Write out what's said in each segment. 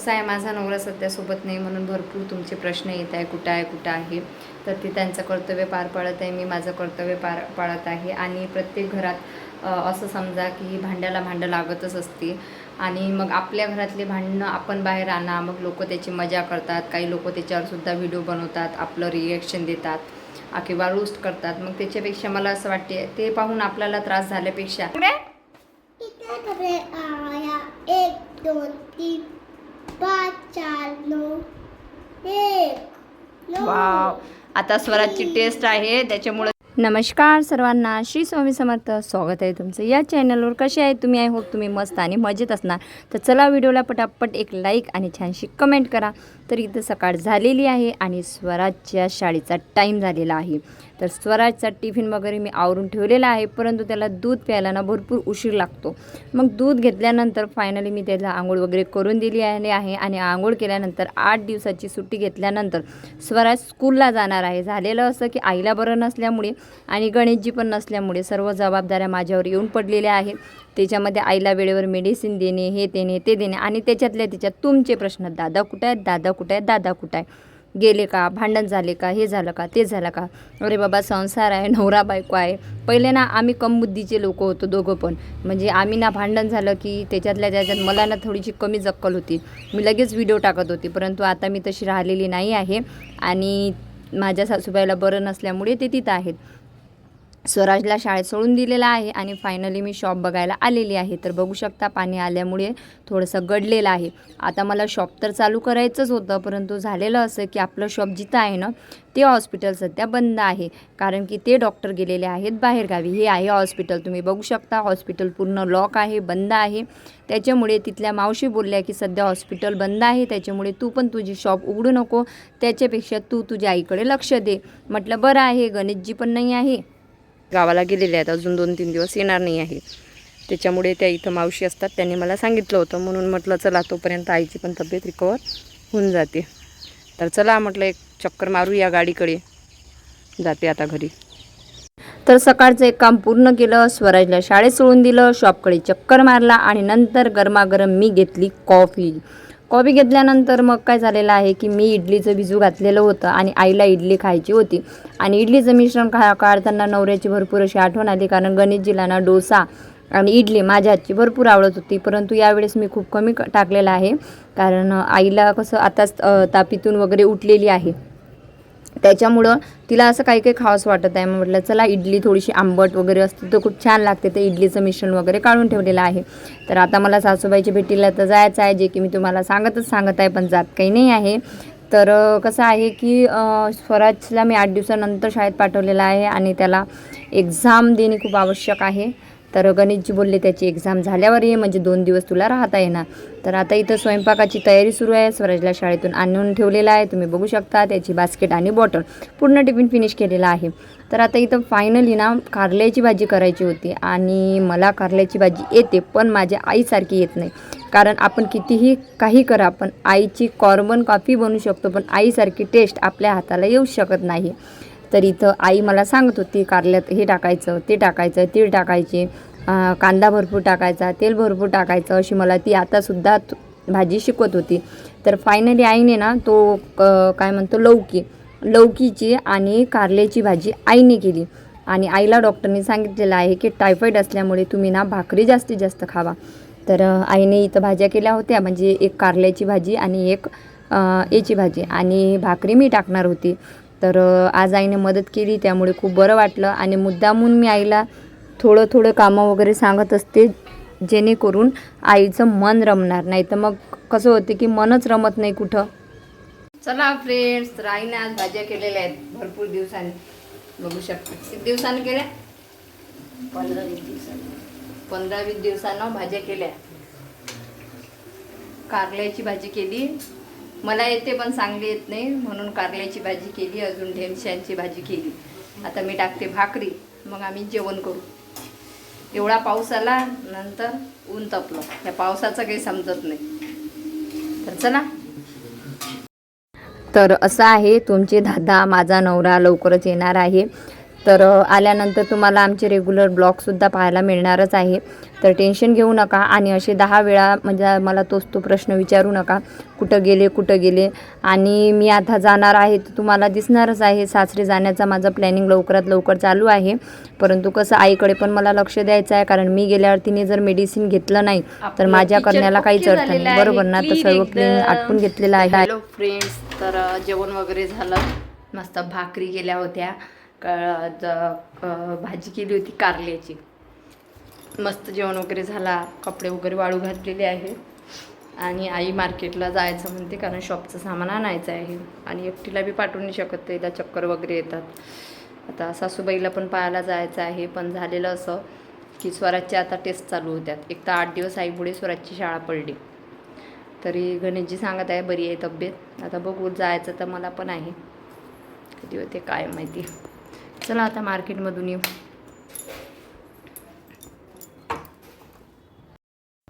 कसं आहे माझा नवरा सध्या सोबत नाही म्हणून भरपूर तुमचे प्रश्न येत आहे कुठं आहे कुठं आहे. तर ते त्यांचं कर्तव्य पार पाडत आहे मी माझं कर्तव्य पार पाडत आहे. आणि प्रत्येक घरात असं समजा की भांड्याला भांडं लागतच असते. आणि मग आपल्या घरातले भांडणं आपण बाहेर आणा मग लोक त्याची मजा करतात. काही लोक त्याच्यावरसुद्धा व्हिडिओ बनवतात आपलं रिॲक्शन देतात किंवा रोस्ट करतात. मग त्याच्यापेक्षा मला असं वाटते ते पाहून आपल्याला त्रास झाल्यापेक्षा. एक दोन तीन पाँच चार नौ एक नौ वाव. आता स्वराजची टेस्ट आहे त्याच्यामुळे नमस्कार सर्वांना. श्री स्वामी समर्थ. स्वागत आहे तुमचं या चॅनलवर कसे आहे तुम्ही? आय होप तुम्ही मस्त आणि मजेत असणार. तर चला व्हिडिओला पटापट एक लाईक आणि छानशी कमेंट करा. तर इथं सकाळ झालेली आहे आणि स्वराजच्या शाळेचा टाईम झालेला आहे. तर स्वराजचा टिफिन वगैरे मी आवरून ठेवलेला आहे परंतु त्याला दूध प्यायला ना भरपूर उशीर लागतो. मग दूध घेतल्यानंतर फायनली मी त्याला आंघोळ वगैरे करून दिली आहे आहे आणि आंघोळ केल्यानंतर आठ दिवसाची सुट्टी घेतल्यानंतर स्वराज स्कूलला जाणार आहे. झालेलं असं की आईला बरं नसल्यामुळे आणि गणेशजी पण नसल्यामुळे सर्व जबाबदाऱ्या माझ्यावर येऊन पडलेल्या आहेत. त्याच्यामध्ये आईला वेळेवर मेडिसिन देणे हे देणे ते देणे आणि त्याच्यातल्या त्याच्यात तुमचे प्रश्न दादा कुठं आहेत? दादा कुठं आहे? दादा कुठं आहे? गेले का? भांडण झाले का? हे झालं का? ते झालं का? अरे बाबा संसार आहे नवरा बायको आहे. पहिले ना आम्ही कमबुद्धीचे लोक होतो दोघं पण. म्हणजे आम्ही ना भांडण झालं की त्याच्यातल्या त्याच्यात मला ना थोडीशी कमी जक्कल होती. मी लगेच व्हिडिओ टाकत होती परंतु आता मी तशी राहिलेली नाही आहे. आणि माझ्या सासूबाईला बरं नसल्यामुळे ते तिथं आहेत. स्वराजला शाळेत सोडून दिलेला आहे आणि फायनली मी शॉप बघायला आलेली आहे. तर बघू शकता पाणी आल्यामुळे थोडंसं गडलेलं आहे. आता मला शॉप तर चालू करायचंच होतं परंतु झालेलं असं की आपलं शॉप जिथं आहे ना ते हॉस्पिटल सध्या बंद आहे. कारण की ते डॉक्टर गेलेले आहेत बाहेरगावी. हे आहे हॉस्पिटल तुम्ही बघू शकता हॉस्पिटल पूर्ण लॉक आहे बंद आहे. त्याच्यामुळे तिथल्या मावशी बोलल्या की सध्या हॉस्पिटल बंद आहे त्याच्यामुळे तू पण तुझी शॉप उघडू नको. त्याच्यापेक्षा तू तुझ्या आईकडे लक्ष दे. म्हटलं बरं आहे गणेशजी पण नाही आहे. गावाला गेलेले आहेत. अजून दोन तीन दिवस येणार नाही आहे. त्याच्यामुळे त्या इथं मावशी असतात. त्यांनी मला सांगितलं होतं. म्हणून म्हटलं चला तोपर्यंत आईची पण तब्येत रिकवर होऊन जाते. तर चला म्हटलं एक चक्कर मारू या गाडीकडे. जाते आता घरी. तर सकाळचं एक काम पूर्ण केलं. स्वराजला शाळेत सोडून दिलं. शॉपकडे चक्कर मारला आणि नंतर गरमागरम मी घेतली कॉफी कॉफी घेतल्यानंतर मग काय झालेलं आहे की मी इडलीचं भिजू घातलेलं होतं आणि आईला इडली खायची होती. आणि इडलीचं मिश्रण खा काढताना नवऱ्याची भरपूर अशी आठवण आली कारण गणेशजीला ना डोसा आणि इडली माझ्या हातची भरपूर आवडत होती. परंतु यावेळेस मी खूप कमी टाकलेलं आहे. कारण आईला कसं आताच तापीतून वगैरे उठलेली आहे. त्याच्यामुळं तिला असं काही काही खावंसं वाटत आहे मग म्हटलं चला इडली थोडीशी आंबट वगैरे असते तर खूप छान लागते ते इडलीचं मिश्रण वगैरे काढून ठेवलेलं आहे. तर आता मला सासूबाईच्या भेटीला तर जायचं आहे जे की मी तुम्हाला सांगतच सांगत आहे पण जात काही नाही आहे. तर कसं आहे की स्वराजला मी आठ दिवसानंतर शाळेत पाठवलेलं आहे आणि त्याला एक्झाम देणे खूप आवश्यक आहे. तर गणेशजी बोलले त्याची एक्झाम झाल्यावर ये म्हणजे दोन दिवस तुला राहता येणार. तर आता इथं स्वयंपाकाची तयारी सुरू आहे. स्वराजला शाळेतून आणून ठेवलेला आहे. तुम्ही बघू शकता त्याची बास्केट आणि बॉटल पूर्ण टिफिन फिनिश केलेला आहे. तर आता इथं फायनली ना कारल्याची भाजी करायची होती आणि मला कारल्याची भाजी येते पण माझ्या आईसारखी येत नाही. कारण आपण कितीही काही करा पण आईची कॉर्बन कॉफी बनवू शकतो पण आईसारखी टेस्ट आपल्या हाताला येऊ शकत नाही. तर इथं आई मला सांगत होती कारल्यात हे टाकायचं ते टाकायचं तीळ टाकायचे कांदा भरपूर टाकायचा तेल भरपूर टाकायचं अशी मला ती आतासुद्धा भाजी शिकवत होती. तर फायनली आईने ना तो क- काय म्हणतो लौकी लौकीची आणि कारल्याची भाजी आईने केली. आणि आईला डॉक्टरने सांगितलेलं आहे की टायफॉईड असल्यामुळे तुम्ही ना भाकरी जास्तीत जास्त खावा. तर आईने इथं भाज्या केल्या होत्या म्हणजे एक कारल्याची भाजी आणि एक याची भाजी. आणि भाकरी मी टाकणार होती. तर आज आईने मदत केली त्यामुळे खूप बरं वाटलं. आणि मुद्दामून मी आईला थोडं थोडं कामं वगैरे सांगत असते जेणेकरून आईचं मन रमणार. नाही तर मग कसं होते की मनच रमत नाही कुठं. चला फ्रेंड्स तर आईने आज भाज्या केलेल्या आहेत भरपूर दिवसांनी. बघू शकता. किती दिवसांनी केल्या? पंद्रह बीस दिवसांनी. पंधरा वीस दिवसानं भाज्या केल्या. कारल्याची भाजी केली. मला येते पण चांगली येत नाही. म्हणून कारल्याची भाजी केली अजून ढेमश्यांची भाजी केली. आता मी टाकते भाकरी मग आम्ही जेवण करू. एवढा पाऊस आला नंतर ऊन तपलं. या पावसाचं काही समजत नाही. तर चला. तर असं आहे तुमचे दादा माझा नवरा लवकरच येणार आहे. तर आल्यानंतर तुम्हाला आमचे रेग्युलर ब्लॉगसुद्धा पाहायला मिळणारच आहे. तर टेन्शन घेऊ नका आणि असे दहा वेळा म्हणजे मला तोच तो प्रश्न विचारू नका. कुठं गेले कुठं गेले? आणि मी आता जाणार आहे तर तुम्हाला दिसणारच आहे. सासरे जाण्याचा माझा प्लॅनिंग लवकरात लवकर चालू आहे. परंतु कसं आईकडे पण मला लक्ष द्यायचं आहे. कारण मी गेल्यावर तिने जर मेडिसिन घेतलं नाही तर माझ्या करण्याला काहीच अर्थ नाही. बरोबर ना? तर सर्व. क्लीन आटपून घेतलेलं आहे. हॅलो फ्रेंड्स तर जेवण वगैरे झालं. मस्त भाकरी केल्या होत्या. क- भाजी केली होती कारल्याची. मस्त जेवण वगैरे झाला कपडे वगैरे वाळू घातलेले आहे. आणि आई मार्केटला जायचं म्हणते कारण शॉपचं सामान आणायचं आहे. आणि एकटीला बी पाठवू नाही शकत त्याला चक्कर वगैरे येतात. आता सासूबाईला पण पाहायला जायचं आहे पण झालेलं असं की स्वराजची आता टेस्ट चालू होत्यात. एक तर आठ दिवस आईपुढे स्वराजची शाळा पडली. तरी गणेशजी सांगत आहे बरी आहे तब्येत. आता बघू जायचं तर मला पण आहे. कधी होते काय माहिती. चला आता मार्केटमधून येऊ.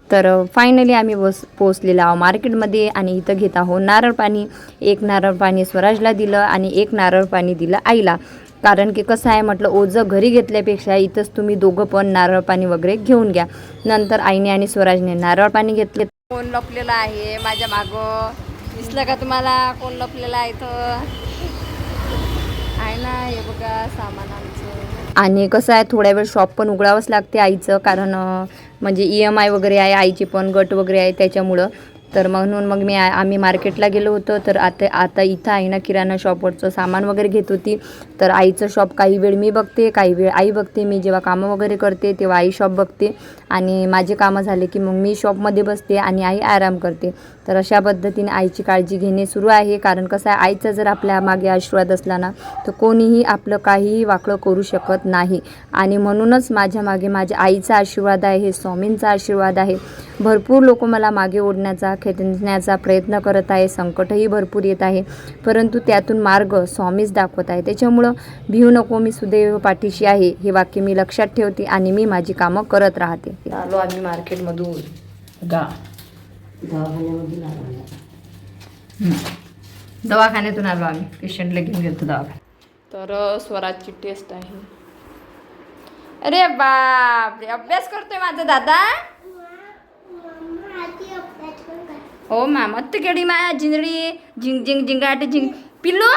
तर फायनली आम्ही बस पोचलेलो आहो मार्केटमध्ये आणि इथं घेत आहोत नारळ पाणी. एक नारळ पाणी स्वराजला दिलं आणि एक नारळ पाणी दिलं आईला. कारण की कसं आहे म्हटलं ओझं घरी घेतल्यापेक्षा इथंच तुम्ही दोघं पण नारळ पाणी वगैरे घेऊन घ्या. नंतर आईने आणि स्वराजने नारळ पाणी घेतले. कोण लपलेलं आहे माझ्या मागं? दिसलं का तुम्हाला कोण लपलेलं आहे इथं? आहे ना हे बघा सामान आमचं. आणि कसं आहे थोड्या वेळ शॉप पण उघडावंच लागते आईचं कारण म्हणजे ई एम आय वगैरे आहे आईची पण गट वगैरे आहे त्याच्यामुळं. तर म्हणून मग मी आम्ही मार्केटला गेलो होतो तर आता आता इथं आहे ना किराणा शॉपवरचं सामान वगैरे घेत होती. तर आईचं शॉप काही वेळ मी बघते काही वेळ आई बघते मी जेव्हा कामं वगैरे करते तेव्हा आई शॉप बघते. आणि माझे कामं झाले की मग मी शॉपमध्ये बसते आणि आई आराम करते. तर अशा पद्धतीने आईची काळजी घेणे सुरू आहे. कारण कसं आहे आईचा जर आपल्या मागे आशीर्वाद असला ना तर कोणीही आपलं काहीही वाकडं करू शकत नाही. आणि म्हणूनच माझ्या मागे माझ्या आईचा आशीर्वाद आहे स्वामींचा आशीर्वाद आहे. भरपूर लोक मला मागे ओढण्याचा खेचण्याचा प्रयत्न करत आहे. संकटही भरपूर येत आहे. परंतु त्यातून मार्ग स्वामीच दाखवत आहे. त्याच्यामुळं भिऊ नको मी सुदैव पाठीशी आहे. हे वाक्य मी लक्षात ठेवते आणि मी माझी कामं करत राहते. आलो आम्ही मार्केटमधून. गा. दवाखान्यातून आलो आम्ही. पेशंटला घेऊन गेलो दवाखान्यात. तर स्वराजची टेस्ट आहे. अरे बाप रे अभ्यास करतोय माझा दादा. हो मॅम अत्त केडी माया जिंजडी झिंग झिंग झिंगाट झिंग. पिल्लो?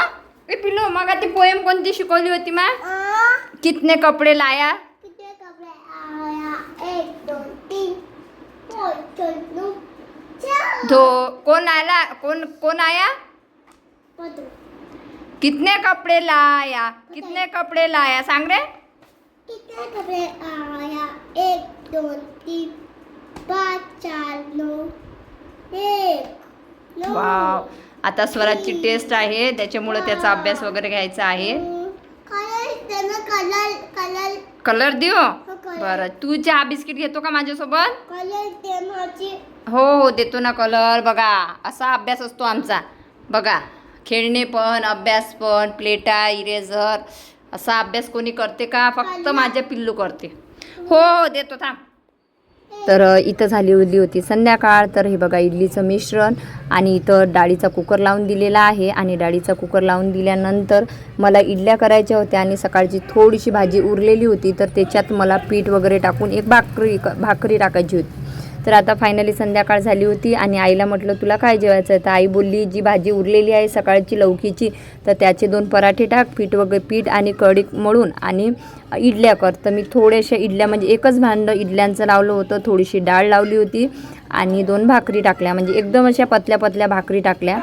ए पिल्लो मग ती पोएम कोणती शिकवली होती मा? कितने कपडे लाया? किती कपडे आया एक दोन तीन. तो कोण आला? कोण कोण आया? कितने कपडे लाया? कितने कपडे लाया? सांग रे। किती कपडे आया? एक दोन तीन पाच चार नऊ एक वाव. आता स्वराजची टेस्ट आहे. त्याच्यामुळे त्याचा अभ्यास वगैरे घ्यायचा आहे. कलर देऊ कलर बरं. तू चहा बिस्किट घेतो का माझ्यासोबत? कलर हो हो देतो ना कलर बघा असा अभ्यास असतो आमचा. बघा खेळणे पण अभ्यास पण प्लेटा इरेझर असा अभ्यास कोणी करते का? फक्त माझे पिल्लू करते. हो हो देतो थांब. तर इथं झाली उरली होती संध्याकाळ. तर हे बघा इडलीचं मिश्रण आणि इथं डाळीचा कुकर लावून दिलेला आहे आणि डाळीचा कुकर लावून दिल्यानंतर मला इडल्या करायच्या होत्या आणि सकाळची थोडीशी भाजी उरलेली होती. तर त्याच्यात मला पीठ वगैरे टाकून एक भाकरी भाकरी टाकायची होती. तर आता फायनली संध्याकाळ झाली होती आणि आईला म्हटलं तुला काय जेवायचं आहे? तर आई बोलली जी भाजी उरलेली आहे सकाळची लौकीची तर त्याचे दोन पराठे टाक पीठ वगैरे पीठ आणि कढी मळून आणि इडल्या कर. तर मी थोड्याशा इडल्या म्हणजे एकच भांडं इडल्यांचं लावलं होतं थोडीशी डाळ लावली होती आणि दोन भाकरी टाकल्या म्हणजे एकदम अशा पतल्या पतल्या भाकरी टाकल्या.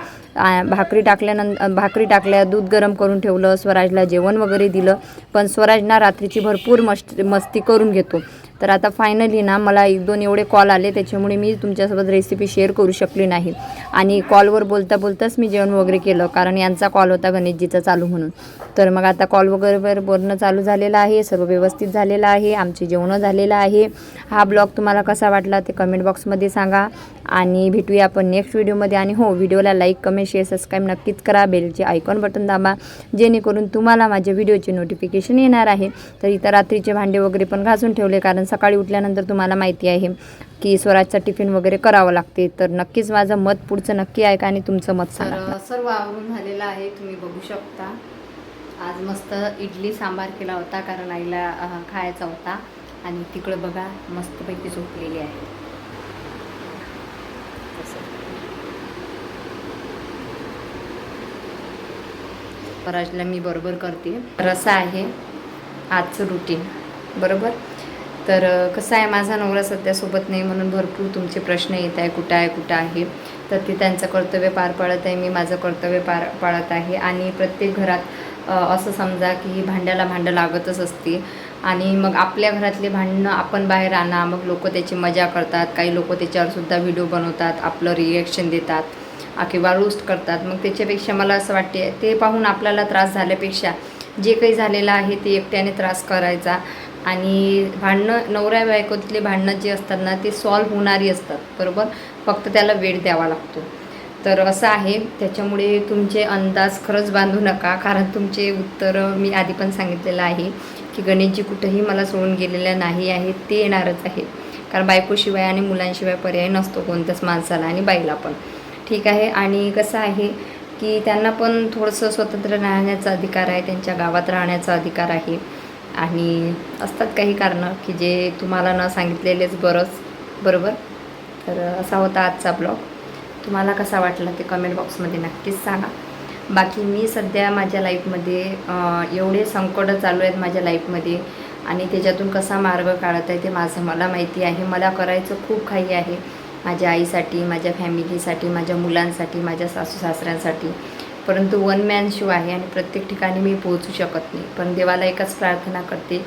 भाकरी टाकल्यानंतर भाकरी टाकल्या दूध गरम करून ठेवलं स्वराजला जेवण वगैरे दिलं. पण स्वराज ना रात्रीची भरपूर मस्त मस्ती करून घेतो. तर आता फायनली ना मला एक दोन एवढे कॉल आले त्याच्यामुळे मी तुमच्यासोबत रेसिपी शेअर करू शकली नाही. आणि कॉलवर बोलता बोलताच मी जेवण वगैरे केलं कारण यांचा कॉल होता गणेशजीचा चालू म्हणून. तर मग आता कॉल वगैरे बोलणं चालू झालेलं आहे सर्व व्यवस्थित झालेलं आहे आमचे जेवणं झालेलं आहे. हा ब्लॉग तुम्हाला कसा वाटला ते कमेंट बॉक्समध्ये सांगा. आणि भेटूया आपण नेक्स्ट व्हिडिओमध्ये आणि हो व्हिडिओला लाईक कमेंट शेअर सबस्क्राईब नक्कीच करा. बेलचे आयकॉन बटन दाबा जेणेकरून तुम्हाला माझ्या व्हिडिओचे नोटिफिकेशन येणार आहे. तर इथं रात्रीचे भांडे वगैरे पण घासून ठेवले कारण सकाळी उठल्यानंतर तुम्हाला माहिती आहे की स्वराजचा टिफिन वगैरे करावं लागते. तर नक्कीच माझं मत पुढचं नक्की ऐका आणि तुमचं मत सांगा. सर्व आवरून झालेलं आहे. तुम्ही बघू शकता. आज मस्त इडली सांबार केला होता कारण आईला खायचा होता. आणि तिकडं बघा मस्तपैकी झोपलेली आहे. तसं. पराजला मी बरोबर करते. रसा आहे. आजचं रुटीन बरोबर? तर कसं आहे माझा नवरा सध्या सोबत नाही म्हणून भरपूर तुमचे प्रश्न येत आहे कुठं आहे कुठं आहे. तर ते त्यांचं कर्तव्य पार पाडत आहे मी माझं कर्तव्य पार पाडत आहे. आणि प्रत्येक घरात असं समजा की भांड्याला भांडं लागतच असते. आणि मग आपल्या घरातले भांडणं आपण बाहेर आणा मग लोक त्याची मजा करतात. काही लोक त्याच्यावरसुद्धा व्हिडिओ बनवतात आपलं रिॲक्शन देतात किंवा रोस्ट करतात. मग त्याच्यापेक्षा मला असं वाटते ते पाहून आपल्याला त्रास झाल्यापेक्षा जे काही झालेलं आहे ते एकट्याने त्रास करायचा. आणि भांडणं नवऱ्या बायकोतले भांडणं जे असतात ना ते सॉल्व होणारी असतात बरोबर? फक्त त्याला वेळ द्यावा लागतो. तर असं आहे. त्याच्यामुळे तुमचे अंदाज खरंच बांधू नका. कारण तुमचे उत्तर मी आधी पण सांगितलेलं आहे की गणेशजी कुठंही मला सोडून गेलेल्या नाही आहेत ते येणारच आहे कारण बायकोशिवाय आणि मुलांशिवाय पर्याय नसतो कोणत्याच माणसाला आणि बाईला पण. ठीक आहे. आणि कसं आहे की त्यांना पण थोडंसं स्वतंत्र राहण्याचा अधिकार आहे त्यांच्या गावात राहण्याचा अधिकार आहे. आणि असतात काही कारणं की जे तुम्हाला न सांगितलेलेच बरंच बरोबर? तर असा होता आजचा ब्लॉग. तुम्हाला कसा वाटला ते कमेंट बॉक्समध्ये नक्कीच सांगा. बाकी मी सध्या माझ्या लाईफमध्ये एवढे संकटं चालू आहेत माझ्या लाईफमध्ये आणि त्याच्यातून कसा मार्ग काढत आहे ते माझं मला माहिती आहे. मला करायचं खूप काही आहे. माझ्या आईसाठी माझ्या फॅमिलीसाठी माझ्या मुलांसाठी माझ्या सासू सासऱ्यांसाठी परंतु वन मॅन शो आहे आणि प्रत्येक ठिकाणी मी पोहोचू शकत नाही. पण देवाला एकच प्रार्थना करते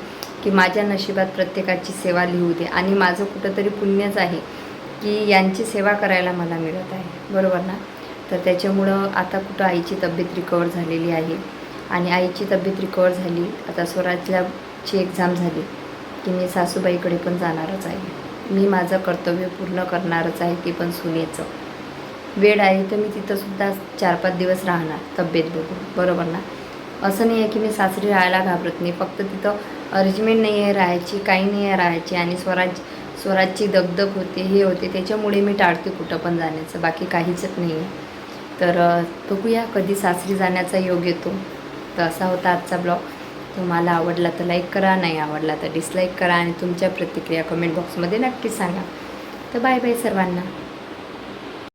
की माझ्या नशिबात प्रत्येकाची सेवा लिहू दे. आणि माझं कुठंतरी पुण्यच आहे की यांची सेवा करायला मला मिळत आहे. बरोबर ना? तर त्याच्यामुळं आता कुठं आईची तब्येत रिकवर झालेली आहे. आणि आईची तब्येत रिकवर झाली आता स्वराज्याची एक्झाम झाली की मी सासूबाईकडे पण जाणारच आहे. मी माझं कर्तव्य पूर्ण करणारच आहे ते पण सुनेचं. वेळ आहे तर मी तिथंसुद्धा चार पाच दिवस राहणार तब्येत बघून. बरोबर ना? असं नाही आहे की मी सासरी राहायला घाबरत नाही. फक्त तिथं अरेंजमेंट नाही आहे राहायची काही नाही आहे राहायची आणि स्वराज स्वराजची दगदग होते हे होते. त्याच्यामुळे मी टाळते कुठं पण जाण्याचं. बाकी काहीच नाही आहे. तर बघूया कधी सासरी जाण्याचा योग येतो. तर असा होता आजचा ब्लॉग. तुम्हाला आवडला तर लाईक करा नाही आवडला तर डिसलाईक करा आणि तुमच्या प्रतिक्रिया कमेंट बॉक्समध्ये नक्कीच सांगा. तर बाय बाय सर्वांना.